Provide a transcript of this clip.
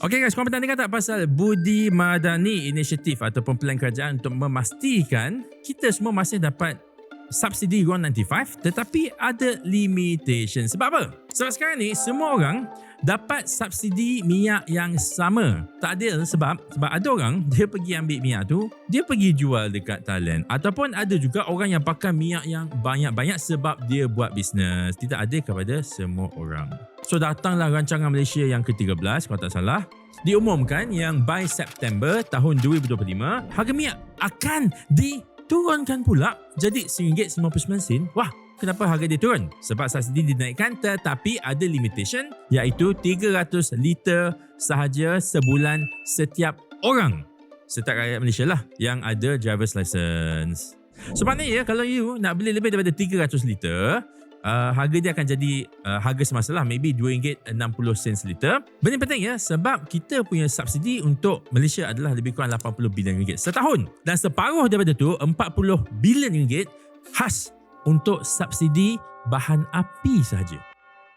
Okay guys, korang pernah dengar tak pasal Budi Madani Initiative ataupun pelan kerajaan untuk memastikan kita semua masih dapat subsidi RON95 tetapi ada limitation. Sebab apa? Sebab sekarang ni semua orang dapat subsidi minyak yang sama. Tak adil sebab sebab ada orang dia pergi ambil minyak tu, dia pergi jual dekat Thailand ataupun ada juga orang yang pakai minyak yang banyak-banyak sebab dia buat bisnes. Tidak adil kepada semua orang. So datanglah rancangan Malaysia yang ke-13 kalau tak salah diumumkan yang by September tahun 2025 harga minyak akan diturunkan pula jadi RM1.59. Wah, kenapa harga dia turun? Sebab subsidi dinaikkan tetapi ada limitation iaitu 300 liter sahaja sebulan setiap orang. Setiap rakyat Malaysia lah yang ada driver's license. So maknanya ya kalau you nak beli lebih daripada 300 liter uh, harga dia akan jadi uh, harga semasa lah maybe RM2.60 liter benda penting ya sebab kita punya subsidi untuk Malaysia adalah lebih kurang 80 bilion ringgit setahun. Dan separuh daripada tu 40 bilion ringgit khas untuk subsidi bahan api sahaja